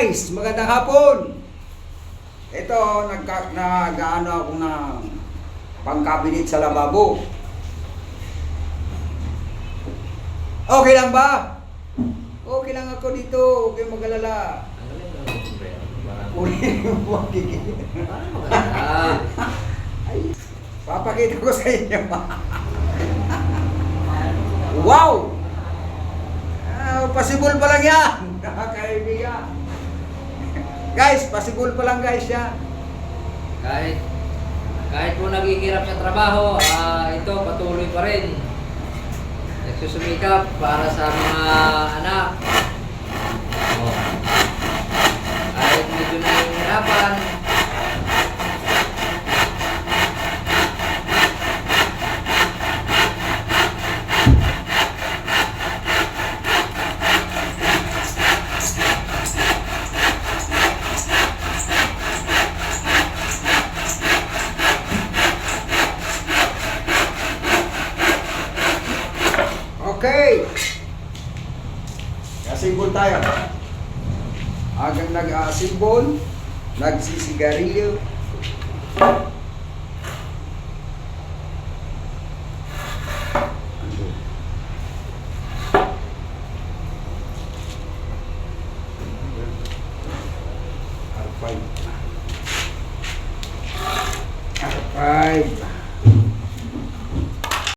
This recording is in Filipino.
guys, magandang hapon. Ito, nagka, nag-ano ako ng pangkabinet sa lababo. Okay lang ba? Okay lang ako dito, kayong mag-alala. Uli yung papakita ko sa inyo. wow! Ah, possible pa lang yan, kaibigan. Guys, possible pa lang guys yan. Kahit kahit po naghihirap sa trabaho, ah, ito patuloy pa rin. Nagsusumikap para sa mga anak. Okay! Assemble tayo. Agang nag-assemble, nagsisigarilyo. R5. R5.